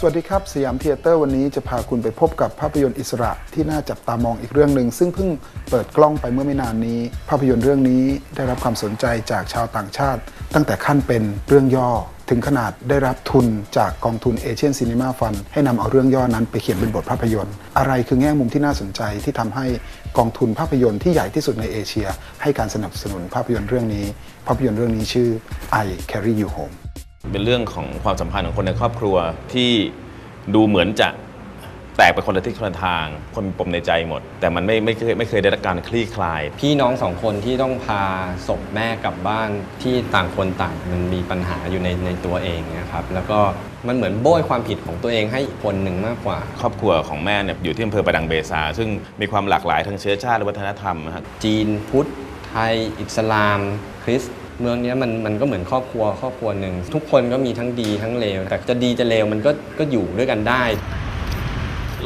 สวัสดีครับ สยามเทเตอร์วันนี้จะพาคุณไปพบกับภาพยนตร์อิสระที่น่าจับตามองอีกเรื่องหนึ่ง ซึ่งเพิ่งเปิดกล้องไปเมื่อไม่นานนี้ ภาพยนตร์เรื่องนี้ได้รับความสนใจจากชาวต่างชาติ ตั้งแต่ขั้นเป็นเรื่องย่อ ถึงขนาดได้รับทุนจากกองทุนเอเชียนซีนีมาฟันให้นำเอาเรื่องย่อนั้นไปเขียนเป็นบทภาพยนตร์ อะไรคือแง่มุมที่น่าสนใจที่ทำให้กองทุนภาพยนตร์ที่ใหญ่ที่สุดในเอเชีย ให้การสนับสนุนภาพยนตร์เรื่องนี้ ภาพยนตร์เรื่องนี้ชื่อ I Carry You Home เป็นเรื่องของความสัมพันธ์ของคนในครอบครัวที่ดูเหมือนจะแตกไปคนละทิศคนละทาง คนมีปมในใจหมด แต่มันไม่ไม่เคยไม่เคยได้รับการคลี่คลาย พี่น้องสองคนที่ต้องพาศพแม่กลับบ้านที่ต่างคนต่างมันมีปัญหาอยู่ในในตัวเองนะครับ แล้วก็มันเหมือนโบยความผิดของตัวเองให้อีกคนหนึ่งมากกว่า ครอบครัวของแม่เนี่ยอยู่ที่อำเภอประดังเบซา ซึ่งมีความหลากหลายทางเชื้อชาติและวัฒนธรรมนะครับจีนพุทธไทย อิสลาม คริสต์ เมืองเนี้ยมันมันก็เหมือนครอบครัวครอบครัวหนึ่งทุกคนก็มีทั้งดีทั้งเลวแต่จะดีจะเลวมันก็ก็อยู่ด้วยกันได้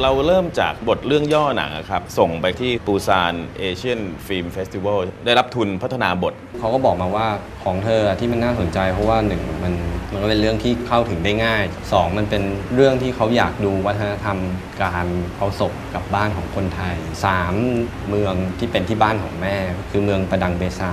เราเริ่มจากบทเรื่องย่อหนังอะครับ ส่งไปที่ปูซานเอเชียนฟิล์มเฟสติวัลได้รับทุนพัฒนาบท เขาก็บอกมาว่าของเธอที่มันน่าสนใจ เพราะว่าหนึ่งมันมันก็เป็นเรื่องที่เข้าถึงได้ง่ายสองมันเป็นเรื่องที่เขาอยากดูวัฒนธรรมการเอาศพกลับบ้านของคนไทยสามเมืองที่เป็นที่บ้านของแม่ คือเมืองประดังเบซา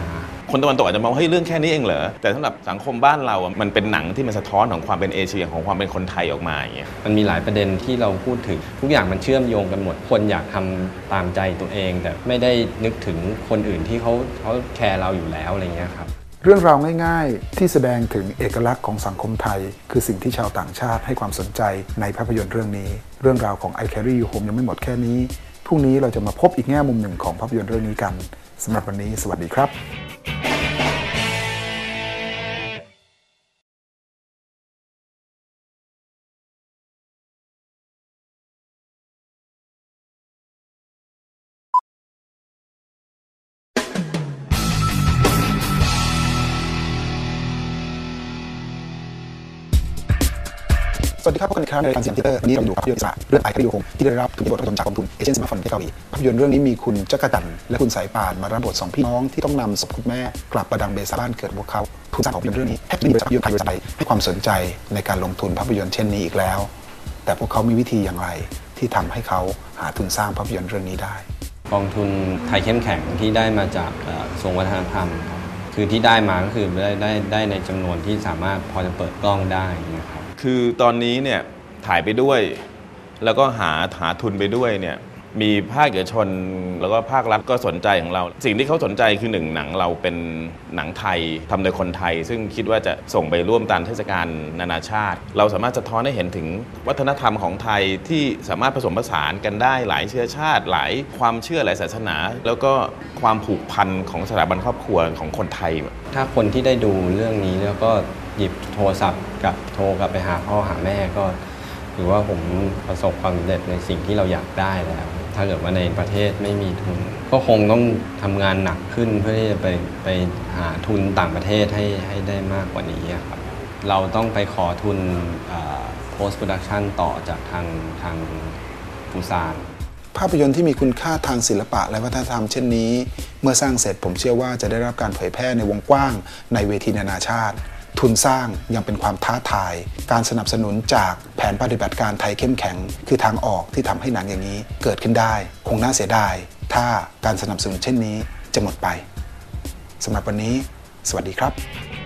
คนตะวันตกอาจจะมองว่าเฮ้ยเรื่องแค่นี้เองเหรอแต่สำหรับสังคมบ้านเราอะมันเป็นหนังที่มันสะท้อนของความเป็นเอเชียของความเป็นคนไทยออกมาอย่างเงี้ยมันมีหลายประเด็นที่เราพูดถึงทุกอย่างมันเชื่อมโยงกันหมด คนอยากทำตามใจตัวเอง แต่ไม่ได้นึกถึงคนอื่นที่เขาเขาแคร์เราอยู่แล้วอะไรเงี้ยครับเรื่องราวง่ายๆ ที่แสดงถึงเอกลักษณ์ของสังคมไทย คือสิ่งที่ชาวต่างชาติให้ความสนใจในภาพยนตร์เรื่องนี้ เรื่องราวของ I Carry You Home ยังไม่หมดแค่นี้พรุ่งนี้เราจะมาพบอีกแง่มุมหนึ่งของภาพยนตร์เรื่องนี้กันสำหรับวันนี้ สวัสดีครับ วัสดีครับพบกันอีกครั้งในรายการเสียงทิเตอร์วันนี้เราอยู่กับภาพยนตร์อิสระเรื่องไอคดีโฮมที่ได้รับทุนบทประทนจากกองทุนเอเชียนซิมาฟนที่เกาหลีภาพยนตร์เรื่องนี้มีคุณจักรจันและคุณสายป่านมารับบทสองพี่น้องที่ต้องนำศพคุณแม่ กลับประดังเบซาบ้านเกิดพวกเขาทุนสร้างของภาพยนตร์เรื่องนี้แทบไม่มีบริษัทภาพยนตร์ไทยใดให้ความสนใจในการลงทุนภาพยนตร์เช่นนี้อีกแล้ว แต่พวกเขามีวิธีอย่างไรที่ทำให้เขาหาทุนสร้างภาพยนตร์เรื่องนี้ได้ กองทุนไทยเข้มแข็งที่ได้มาจากกระทรวงวัฒนธรรมคือที่ได้มาก็คือได้ได้ได้ในจำนวนที่สามารถพอจะเปิดกล้องได้นะครับ คือตอนนี้เนี่ยถ่ายไปด้วย แล้วก็หาหาทุนไปด้วยเนี่ยมีภาคเอกชนแล้วก็ภาครัฐก็สนใจของเรา สิ่งที่เขาสนใจคือหนึ่งหนังเราเป็นหนังไทยทำโดยคนไทย ซึ่งคิดว่าจะส่งไปร่วมตามเทศกาลนานาชาติ เราสามารถสะท้อนให้เห็นถึงวัฒนธรรมของไทยที่สามารถผสมผสานกันได้หลายเชื้อชาติ หลายความเชื่อหลายศาสนา แล้วก็ความผูกพันของสถาบันครอบครัวของคนไทย ถ้าคนที่ได้ดูเรื่องนี้แล้วก็ หยิบโทรศัพท์กับโทรกลับไปหาพ่อหาแม่ก็ถือว่าผมประสบความสำเร็จในสิ่งที่เราอยากได้แล้ว ถ้าเกิดว่าในประเทศไม่มีทุน ก็คงต้องทำงานหนักขึ้นเพื่อที่จะไปไปหาทุนต่างประเทศให้ให้ได้มากกว่านี้ครับเราต้องไปขอทุน post production ต่อจากทางทางปูซานภาพยนตร์ที่มีคุณค่าทางศิลปะและวัฒนธรรมเช่นนี้ เมื่อสร้างเสร็จผมเชื่อว่าจะได้รับการเผยแพร่ในวงกว้างในเวทีนานาชาติ ทุนสร้างยังเป็นความท้าทาย การสนับสนุนจากแผนปฏิบัติการไทยเข้มแข็ง คือทางออกที่ทำให้หนังอย่างนี้เกิดขึ้นได้ คงน่าเสียดาย ถ้าการสนับสนุนเช่นนี้จะหมดไปสำหรับวันนี้ สวัสดีครับ